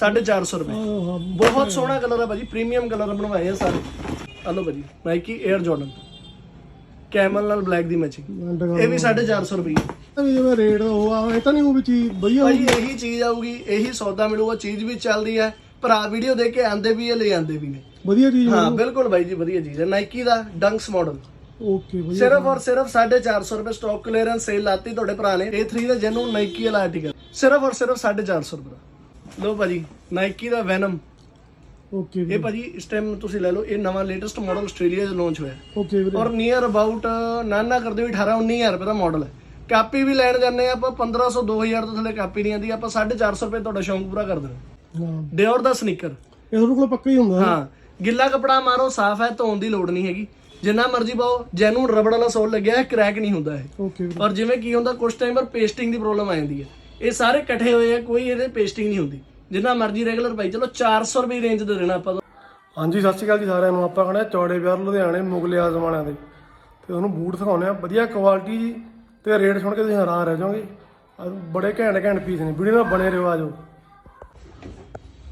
450 ਰੁਪਏ। ਬਹੁਤ ਸੋਹਣਾ ਕਲਰ ਹੈ ਭਾਜੀ ਪ੍ਰੀਮੀਅਮ ਕਲਰ ਬਣਵਾਏ ਆ ਸਾਰੇ। ਆ ਲਓ ਭਾਜੀ ਨਾਈਕੀ 에ਅਰ ਜਾਰਡਨ ਕੈਮਲ ਨਾਲ ਬਲੈਕ ਦੀ ਮੈਚਿੰਗ ਇਹ ਵੀ 450 ਰੁਪਏ। ਵੀ ਜਿਵੇਂ ਰੇਟ ਉਹ ਆ ਇਹ ਤਾਂ ਨਹੀਂ ਉਹ ਵੀ ਚੀਜ਼ ਵਧੀਆ ਭਾਜੀ ਇਹੀ ਚੀਜ਼ ਆਊਗੀ ਇਹੀ ਸੌਦਾ ਮਿਲੂਗਾ ਚੀਜ਼ ਵੀ ਚੱਲਦੀ ਹੈ। ਭਰਾ ਵੀਡੀਓ ਦੇਖ ਕੇ ਆਂਦੇ ਵੀ ਹੈ ਲੈ ਆਂਦੇ ਵੀ ਨੇ। ਵਧੀਆ ਚੀਜ਼ ਹਾਂ ਬਿਲਕੁਲ ਭਾਈ ਜੀ ਵਧੀਆ ਚੀਜ਼ ਹੈ। ਨਾਈਕੀ ਦਾ ਡੰਕਸ ਮਾਡਲ ਓਕੇ ਵਧੀਆ ਸਿਰਫ ਔਰ ਸਿਰਫ 450 ਰੁਪਏ ਸਟਾਕ ਕਲੀਅਰੈਂਸ ਸੇਲ ਲਾਤੀ ਤੁਹਾਡੇ ਭਰਾ ਨੇ। A3 ਦਾ ਜੈਨੂਨ ਨਾਈਕੀ ਵਾਲਾ ਆਰਟੀਕਲ ਸਿਰਫ ਔਰ ਸਿਰਫ 450 ਰੁਪਏ ਲਓ ਭਾਜੀ ਨਾਈਕੀ ਦਾ ਵੈਨਮ ਓਕੇ ਇਹ ਭਾਜੀ ਇਸ ਟਾਈਮ ਤੁਸੀਂ ਲੈ ਲਓ ਇਹ ਨਵਾਂ ਲੇਟੈਸਟ ਮਾਡਲ ਆਸਟ੍ਰੇਲੀਆ 'ਚ ਲਾਂਚ ਹੋਇਆ। ਓਕੇ ਵੀਰੇ। ਔਰ ਨੀਅਰ ਅਬਾਊਟ ਨਾ ਨਾ ਕਰਦੇ ਵੀ 18 19000 ਰੁਪਏ ਦਾ ਮਾਡਲ ਹੈ। ਕਾਪੀ ਵੀ ਲੈਣ ਜਾਂਦੇ ਆ ਆਪਾਂ 1500 2000 ਤੋਂ ਥੱਲੇ ਕਾਪੀ ਨਹੀਂ ਆਂਦੀ ਆਪਾਂ 450 ਰੁਪਏ ਤੁਹਾਡਾ ਸ਼ੌਂਕ ਪੂਰਾ ਕਰ ਦੇਣਾ ਹਾਂ। ਡਿਓਰ ਦਾ ਸਨੀਕਰ ਇਹ ਤੁਹਾਡੇ ਕੋਲ ਪੱਕਾ ਹੀ ਹੁੰਦਾ ਹਾਂ ਗਿੱਲਾ ਕਪੜਾ ਮਾਰੋ ਸਾਫ਼ ਹੈ ਧੋਣ ਦੀ ਲੋੜ ਨਹੀਂ ਹੈਗੀ। ਜਿੰਨਾ ਮਰਜ਼ੀ ਪਾਓ ਜੈਨੂਨ ਰਬੜ ਵਾਲਾ ਸੋਲ ਲੱਗਿਆ ਹੈ ਕਰੈਕ ਨਹੀਂ ਹੁੰਦਾ ਇਹ। ਓਕੇ ਵੀਰੇ। ਔਰ ਜਿਵੇਂ ਕੀ ਹੁੰਦਾ ਕੁਝ ਟਾਈਮ ਪਰ ਪੇਸਟਿੰਗ ਦੀ ਪ੍ਰੋਬਲਮ ਆ ਜਾਂਦੀ ਹੈ। ਇਹ ਸਾਰੇ ਇਕੱਠੇ ਹੋਏ ਆ ਕੋਈ ਇਹਦੇ ਪੇਸਟਿੰਗ ਨਹੀਂ ਹੁੰਦੀ। ਜਿੰਨਾ ਮਰਜ਼ੀ ਰੈਗੂਲਰ ਪਾਈ ਚਲੋ 400 ਰੁਪਏ ਰੇਂਜ ਦੇ ਦੇਣਾ ਆਪਾਂ ਹਾਂਜੀ ਸਤਿ ਸ਼੍ਰੀ ਅਕਾਲ ਜੀ ਸਾਰਿਆਂ ਨੂੰ। ਆਪਾਂ ਖੜੇ ਚੌੜੇ ਵਿਆਰ ਲੁਧਿਆਣੇ ਮੁਗਲਿਆ ਜ਼ਮਾਨਿਆਂ ਦੇ ਤੇ ਤੁਹਾਨੂੰ ਬੂਟ ਦਿਖਾਉਂਦੇ ਆ। ਵਧੀਆ ਕੁਆਲਿਟੀ ਜੀ ਤੇ ਰੇਟ ਸੁਣ ਕੇ ਤੁਸੀਂ ਹੈਰਾਨ ਰਹਿ ਜਾਓਗੇ। ਬੜੇ ਘੈਂਟ ਘੈਂਟ ਪੀਸ ਨੇ। ਵੀਡੀਓ ਨਾਲ ਬਣੇ ਰਹੋ ਆਜੋ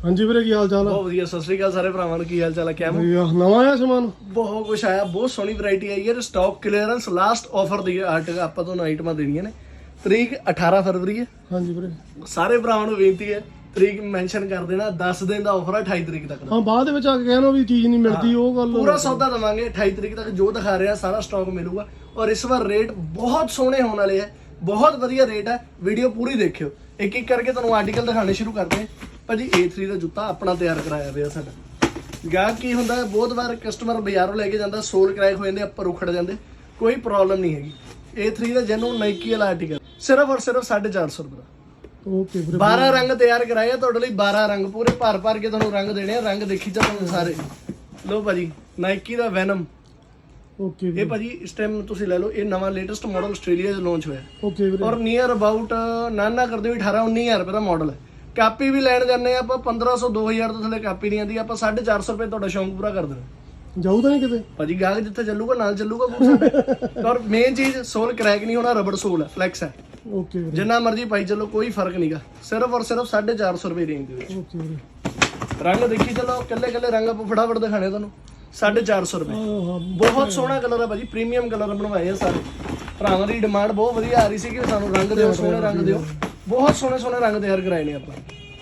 ਹਾਂਜੀ ਵੀਰੇ ਕੀ ਹਾਲ ਚਾਲ ਬਹੁਤ ਵਧੀਆ ਸਤਿ ਸ੍ਰੀ ਅਕਾਲ ਸਾਰੇ ਭਰਾਵਾਂ ਨੂੰ। ਕੀ ਹਾਲ ਚਾਲ ਹੈ ਕਿਵੇਂ ਨਵਾਂ ਆਇਆ ਸਮਾਨ? ਬਹੁਤ ਕੁਝ ਆਇਆ। ਬਹੁਤ ਸੋਹਣੀ ਵੈਰਾਈਟੀ ਆਈ ਹੈ। ਸਟਾਕ ਕਲੀਅਰੈਂਸ ਲਾਸਟ ਆਫਰ ਦੀ ਆਰਟਿਕਲ ਆਪਾਂ ਤੁਹਾਨੂੰ ਆਈਟਮਾਂ ਦੇਣੀਆਂ ਨੇ। ਤਰੀਕ 18 ਫਰਵਰੀ ਹੈ। ਹਾਂਜੀ ਵੀਰੇ। ਸਾਰੇ ਭਰਾਵਾਂ ਨੂੰ ਬੇਨਤੀ ਹੈ ਤਰੀਕ ਮੈਂਸ਼ਨ ਕਰ ਦੇਣਾ 10 ਦਿਨ ਦਾ ਆਫਰ ਹੈ 28 ਤਰੀਕ ਤੱਕ ਦਾ। ਹਾਂ ਬਾਅਦ ਦੇ ਵਿੱਚ ਆ ਕੇ ਕਹਿਣਾ ਵੀ ਚੀਜ਼ ਨਹੀਂ ਮਿਲਦੀ ਉਹ ਗੱਲ ਪੂਰਾ ਸੌਦਾ ਦਵਾਂਗੇ 28 ਤਰੀਕ ਤੱਕ ਜੋ ਦਿਖਾ ਰਿਹਾ ਸਾਰਾ ਸਟਾਕ ਮਿਲੂਗਾ। ਔਰ ਇਸ ਵਾਰ ਰੇਟ ਬਹੁਤ ਸੋਹਣੇ ਹੋਣ ਵਾਲੇ ਹੈ ਬਹੁਤ ਵਧੀਆ ਰੇਟ ਹੈ ਵੀਡੀਓ ਪੂਰੀ ਦੇਖਿਓ। ਇੱਕ ਇੱਕ ਕਰਕੇ ਤੁਹਾਨੂੰ ਆਰਟੀਕਲ ਦਿਖਾਣੇ ਸ਼ੁਰੂ ਕਰਦੇ ਹਾਂ। ਭਾਜੀ A3 ਦਾ ਜੁੱਤਾ ਆਪਣਾ ਤਿਆਰ ਕਰਾਇਆ ਪਿਆ ਸਾਡਾ। ਗਾਹਕ ਕੀ ਹੁੰਦਾ ਹੈ ਬਹੁਤ ਵਾਰ ਕਸਟਮਰ ਬਾਜ਼ਾਰੋਂ ਲੈ ਕੇ ਜਾਂਦਾ ਸੋਲ ਕ੍ਰੈਕ ਹੋ ਜਾਂਦੇ ਉੱਪਰ ਉਖੜ ਜਾਂਦੇ ਕੋਈ ਪ੍ਰੋਬਲਮ ਨਹੀਂ ਹੈਗੀ। A3 ਦਾ ਜੈਨੂਨ ਨਾਈਕੀ ਵਾਲਾ ਆਰਟੀਕਲ ਸਿਰਫ ਔਰ ਸਿਰਫ 450 ਰੁਪਏ ਦਾ। ਓਕੇ ਵੀਰੇ 12 ਰੰਗ ਤਿਆਰ ਕਰਾਏ ਆ ਤੁਹਾਡੇ ਲਈ 12 ਰੰਗ ਪੂਰੇ ਭਰ ਭਰ ਕੇ ਤੁਹਾਨੂੰ ਰੰਗ ਦੇਣੇ ਆ ਰੰਗ ਦੇਖੀ ਚੱਲੋ ਸਾਰੇ। ਲਓ ਭਾਜੀ ਨਾਈਕੀ ਦਾ ਵੈਨਮ ਓਕੇ ਇਹ ਵੀਰੇ। ਭਾਜੀ ਇਸ ਟਾਈਮ ਤੁਸੀਂ ਲੈ ਲਓ ਇਹ ਨਵਾਂ ਲੇਟੈਸਟ ਮਾਡਲ ਆਸਟ੍ਰੇਲੀਆ 'ਚ ਲਾਂਚ ਹੋਇਆ। ਓਕੇ ਵੀਰੇ। ਔਰ ਨੀਅਰ ਅਬਾਊਟ ਨਾ ਨਾ ਕਰਦੇ ਵੀ 18 19000 ਰੁਪਏ ਦਾ ਮਾਡਲ ਹੈ। ਕਾਪੀ ਵੀ ਲੈਣ ਜਾਂਦੇ ਆ ਆਪਾਂ 1500 2000 ਤੋਂ ਥੱਲੇ ਕਾਪੀ ਨਹੀਂ ਆਂਦੀ ਆਪਾਂ 450 ਰੁਪਏ ਤੁਹਾਡਾ ਸ਼ੌਂਕ ਪੂਰਾ ਕਰ ਦੇਣਾ ਜਾਊ ਤਾਂ ਨਹੀਂ ਕਿਤੇ? ਭਾਜੀ ਗਾਹਕ ਜਿੱਥੇ ਚੱਲੂਗਾ ਨਾਲ ਚੱਲੂਗਾ ਔਰ ਮੇਨ ਚੀਜ਼ ਸੋਲ ਕ੍ਰੈਕ ਨਹੀਂ ਹੋਣਾ ਰਬੜ ਸੋਲ ਹੈ ਫਲੈਕਸ ਹੈ। ਓਕੇ ਵੀਰੇ। ਜਿੰਨਾ ਮਰਜ਼ੀ ਪਾਈ ਚੱਲੋ ਕੋਈ ਫ਼ਰਕ ਨਹੀਂਗਾ ਸਿਰਫ ਔਰ ਸਿਰਫ 450 ਰੁਪਏ ਰੇਂਜ ਦੇ ਵਿੱਚ। ਓਕੇ ਵੀਰੇ। ਰੰਗ ਦੇਖੀ ਚੱਲੋ ਕੱਲੇ ਕੱਲੇ ਰੰਗ ਆਪਾਂ ਫਟਾਫਟ ਦਿਖਾਣੇ ਤੁਹਾਨੂੰ। 450 ਰੁਪਏ। ਬਹੁਤ ਸੋਹਣਾ ਕਲਰ ਹੈ ਭਾਜੀ ਪ੍ਰੀਮੀਅਮ ਕਲਰ ਬਣਵਾਏ ਆ ਸਾਰੇ। ਭਰਾਵਾਂ ਦੀ ਡਿਮਾਂਡ ਬਹੁਤ ਵਧੀਆ ਆ ਰਹੀ ਸੀ ਕਿ ਸਾਨੂੰ ਰੰਗ ਦਿਓ ਸੋਹਣੇ ਰੰਗ ਦਿਓ। ਬਹੁਤ ਸੋਹਣੇ ਸੋਹਣੇ ਰੰਗ ਤਿਆਰ ਕਰਾਏ ਨੇ ਆਪਾਂ।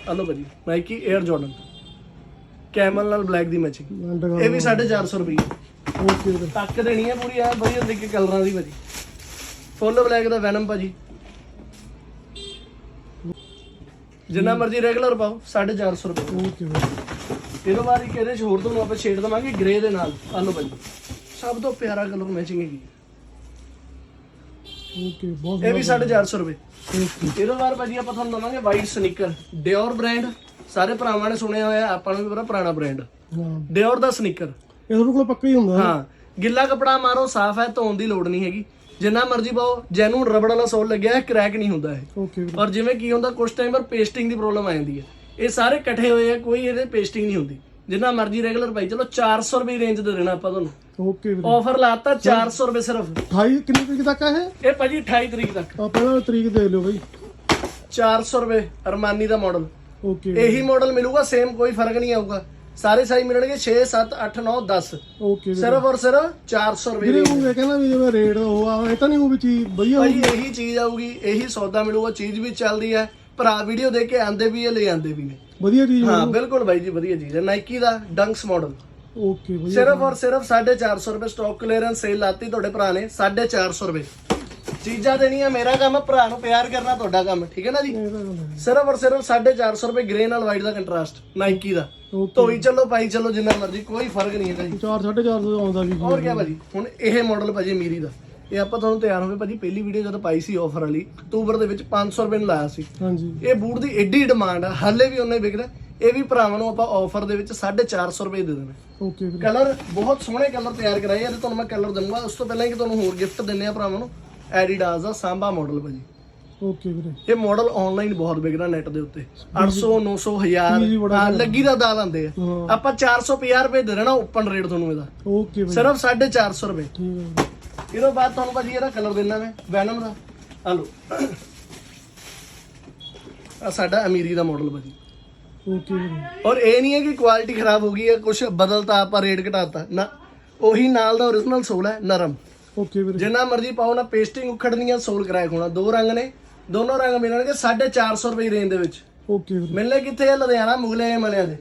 ਆ ਲਓ ਭਾਜੀ ਨਾਈਕੀ 에ਅਰ ਜਾਰਡਨ ਕੈਮਲ ਨਾਲ ਬਲੈਕ ਦੀ ਮੈਚਿੰਗ ਇਹ ਵੀ 450 ਰੁਪਏ। ਓਕੇ ਤੱਕ ਦੇਣੀ ਹੈ ਪੂਰੀ ਆ ਵਧੀਆ ਤਰੀਕੇ ਕਲਰਾਂ ਦੀ ਭਾਜੀ। ਫੁੱਲ ਬਲੈਕ ਦਾ ਵੈਨਮ ਭਾਜੀ। ਜਿੰਨਾ ਮਰਜ਼ੀ ਰੈਗੂਲਰ ਪਾਓ 450 ਰੁਪਏ। ਓਕੇ ਵੀਰੇ ਇਹਦੇ ਬਾਅਦ ਇੱਕ ਇਹਦੇ ਚ ਹੋਰ ਤੁਹਾਨੂੰ ਆਪਾਂ ਸ਼ੇਡ ਦਵਾਂਗੇ ਗ੍ਰੇ ਦੇ ਨਾਲ ਆ ਲਓ ਭਾਜੀ ਸਭ ਤੋਂ ਪਿਆਰਾ ਕਲਰ ਮੈਚਿੰਗ ਹੈਗੀ। ਓਕੇ ਬਹੁਤ ਇਹ ਵੀ 450 ਰੁਪਏ। ਇਹਦੇ ਬਾਅਦ ਭਾਜੀ ਆਪਾਂ ਤੁਹਾਨੂੰ ਦਵਾਂਗੇ ਵਾਈਟ ਸਨੀਕਰ ਡਿਓਰ ਬ੍ਰਾਂਡ ਸਾਰੇ ਭਰਾਵਾਂ ਨੇ ਸੁਣਿਆ ਹੋਇਆ ਆਪਾਂ ਨੂੰ ਵੀ ਪਤਾ ਪੁਰਾਣਾ ਬ੍ਰਾਂਡ ਡਿਓਰ ਦਾ ਸਨੀਕਰ ਇਹ ਤੁਹਾਡੇ ਕੋਲ ਪੱਕਾ ਹੀ ਹੁੰਦਾ। ਹਾਂ ਗਿੱਲਾ ਕਪੜਾ ਮਾਰੋ ਸਾਫ਼ ਹੈ ਧੋਣ ਦੀ ਲੋੜ ਨਹੀਂ ਹੈਗੀ। ਜਿੰਨਾ ਮਰਜ਼ੀ ਪਾਓ ਜੈਨੂਨ ਰਬੜ ਵਾਲਾ ਸੋਲ ਲੱਗਿਆ ਹੈ ਕਰੈਕ ਨਹੀਂ ਹੁੰਦਾ ਇਹ। ਓਕੇ ਵੀਰੇ ਔਰ ਜਿਵੇਂ ਕੀ ਹੁੰਦਾ ਕੁਝ ਟਾਈਮ ਪਰ ਪੇਸਟਿੰਗ ਦੀ ਪ੍ਰੋਬਲਮ ਆ ਜਾਂਦੀ ਹੈ। ਇਹ ਸਾਰੇ ਇਕੱਠੇ ਹੋਏ ਆ ਕੋਈ ਇਹਦੇ ਪੇਸਟਿੰਗ ਨਹੀਂ ਹੁੰਦੀ। ਜਿੰਨਾ ਮਰਜ਼ੀ ਰੈਗੂਲਰ ਪਾਈ ਚਲੋ 400 ਰੁਪਏ ਰੇਂਜ ਦੇ ਦੇਣਾ ਆਪਾਂ ਤੁਹਾਨੂੰ। ਓਕੇ ਵੀਰੇ। ਆਫਰ ਲਾਤਾ 400 ਰੁਪਏ ਸਿਰਫ। 28 ਕਿੰਨੀ ਤਰੀਕ ਤੱਕ ਆ ਇਹ? ਇਹ ਭਾਜੀ 28 ਤਰੀਕ ਤੱਕ। ਆ ਪਹਿਲਾਂ ਤਰੀਕ ਦੇਖ ਲਿਓ ਬਈ। 400 ਰੁਪਏ ਅਰਮਾਨੀ ਦਾ ਮਾਡਲ ਓਕੇ ਇਹੀ ਮਾਡਲ ਮਿਲੂਗਾ ਸੇਮ ਕੋਈ ਫ਼ਰਕ ਨਹੀਂ ਆਊਗਾ। ਸਾਰੇ ਸਾਈਜ਼ ਮਿਲਣਗੇ 6 7 8 9 10 ਓਕੇ ਸਿਰਫ ਔਰ ਸਿਰਫ 400 ਰੁਪਏ ਵੀਰੇ ਉਹ ਕਹਿੰਦਾ ਵੀ ਜਿਵੇਂ ਰੇਟ ਉਹ ਆ ਇਹ ਤਾਂ ਨਹੀਂ ਉਹ ਵੀ ਚੀਜ਼ ਵਧੀਆ ਭਾਜੀ ਇਹੀ ਚੀਜ਼ ਆਊਗੀ ਇਹੀ ਸੌਦਾ ਮਿਲੂਗਾ ਚੀਜ਼ ਵੀ ਚੱਲਦੀ ਹੈ। ਭਰਾ ਵੀਡੀਓ ਦੇਖ ਕੇ ਆਂਦੇ ਵੀ ਹੈ ਲੈ ਆਂਦੇ ਵੀ ਨੇ। ਵਧੀਆ ਚੀਜ਼ ਹਾਂ ਬਿਲਕੁਲ ਬਾਈ ਜੀ ਵਧੀਆ ਚੀਜ਼ ਹੈ। ਨਾਈਕੀ ਦਾ ਡੰਕਸ ਮਾਡਲ ਓਕੇ ਵਧੀਆ ਸਿਰਫ ਔਰ ਸਿਰਫ 450 ਰੁਪਏ ਸਟਾਕ ਕਲੀਅਰੈਂਸ ਸੇਲ ਲਾਤੀ ਤੁਹਾਡੇ ਭਰਾ ਨੇ 450 ਰੁਪਏ। ਚੀਜ਼ਾਂ ਦੇਣੀਆਂ ਮੇਰਾ ਕੰਮ ਭਰਾ ਨੂੰ ਪਿਆਰ ਕਰਨਾ ਤੁਹਾਡਾ ਕੰਮ ਠੀਕ ਹੈ ਨਾ ਜੀ। ਸਿਰਫ ਔਰ ਸਿਰਫ 450 ਰੁਪਏ ਗ੍ਰੇ ਨਾਲ ਵਾਈਟ ਦਾ ਕੰਟਰਾਸਟ ਨਾਈਕੀ ਦਾ। ਧੋਈ ਚੱਲੋ ਪਾਈ ਚੱਲੋ ਜਿੰਨਾ ਮਰਜ਼ੀ ਕੋਈ ਫ਼ਰਕ ਨਹੀਂ ਹੈਗਾ ਜੀ। 4 450 ਆਉਂਦਾ ਵੀ ਹੋਰ ਕੀ ਭਾਜੀ? ਹੁਣ ਇਹ ਮਾਡਲ ਭਾਜੀ ਮੀਰੀ ਦਾ। ਇਹ ਆਪਾਂ ਤੁਹਾਨੂੰ ਤਿਆਰ ਹੋਵੇ ਭਾਜੀ ਪਹਿਲੀ ਵੀਡੀਓ ਜਦੋਂ ਪਾਈ ਸੀ ਆਫਰ ਵਾਲੀ ਅਕਤੂਬਰ ਦੇ ਵਿੱਚ 500 ਰੁਪਏ ਨੂੰ ਲਾਇਆ ਸੀ। ਹਾਂਜੀ। ਇਹ ਬੂਟ ਦੀ ਐਡੀ ਡਿਮਾਂਡ ਆ ਹਾਲੇ ਵੀ ਉਹਨੇ ਵਿਕਦਾ ਇਹ ਵੀ ਭਰਾਵਾਂ ਨੂੰ ਆਪਾਂ ਆਫਰ ਦੇ ਵਿੱਚ 450 ਰੁਪਏ ਦੇ ਦੇਣਾ ਓਕੇ ਕਲਰ ਬਹੁਤ ਸੋਹਣੇ ਕਲਰ ਤਿਆਰ ਕਰਾਏ ਆ ਤੇ ਤੁਹਾਨੂੰ ਮੈਂ ਕਲਰ ਦਊਂਗਾ। ਉਸ ਤੋਂ ਪਹਿਲਾਂ ਹੀ ਕਿ ਤੁਹਾਨੂੰ ਹੋਰ ਗਿਫਟ ਦਿੰਨੇ ਆ ਭਰਾਵਾਂ ਨੂੰ। ਐਡੀਡਾਸ ਦਾ ਸਾਂਬਾ ਮਾਡਲ ਭਾਜੀ। ਓਕੇ ਵੀਰੇ। ਇਹ ਮਾਡਲ ਆਨਲਾਈਨ ਬਹੁਤ ਵਿਕਦਾ ਨੈਟ ਦੇ ਉੱਤੇ। 800 900 1000 ਜੀ, ਬੜਾ ਹਾਂ ਲੱਗੀ ਦਾ ਦਾਲ ਆਂਦੇ ਆ। ਆਪਾਂ 450 ਰੁਪਏ ਦੇ ਦੇਣਾ ਓਪਨ ਰੇਟ ਤੁਹਾਨੂੰ ਇਹਦਾ। ਓਕੇ ਵੀਰੇ। ਸਿਰਫ 450 ਰੁਪਏ। ਠੀਕ ਹੈ। ਇਹਦੇ ਬਾਅਦ ਤੁਹਾਨੂੰ ਭਾਜੀ ਇਹਦਾ ਕਲਰ ਦੇਣਾ ਮੈਂ ਵੈਨਮ ਦਾ। ਆ ਆ ਸਾਡਾ ਅਮੀਰੀ ਦਾ ਮਾਡਲ ਭਾਜੀ। ਓਕੇ ਵੀਰੇ। ਔਰ ਇਹ ਨਹੀਂ ਹੈ ਕਿ ਕੁਆਲਿਟੀ ਖਰਾਬ ਹੋ ਗਈ ਹੈ ਕੁਝ ਬਦਲਤਾ ਆਪਾਂ ਰੇਟ ਘਟਾਤਾ। ਨਾ ਉਹੀ ਨਾਲ ਦਾ origignal ਸੋਲ ਹੈ ਨਰਮ। ਓਕੇ ਵੀਰੇ। ਜਿੰਨਾ ਮਰਜ਼ੀ ਪਾਓ ਨਾ ਪੇਸਟਿੰਗ ਉਖੜਨੀ ਆ ਸੋਲ ਕਰਾਇਆ ਹੋਣਾ ਦੋ ਰੰਗ ਨੇ ਦੋਨੋਂ ਰੰਗ ਮਿਲਣਗੇ 450 ਰੁਪਏ ਰੇਂਜ ਦੇ ਵਿੱਚ। ਓਕੇ ਵੀਰੇ। ਮਿਲਨੇ ਕਿੱਥੇ ਆ? ਲੁਧਿਆਣਾ ਮੁਗਲੇ ਮਲਿਆਂ ਦੇ।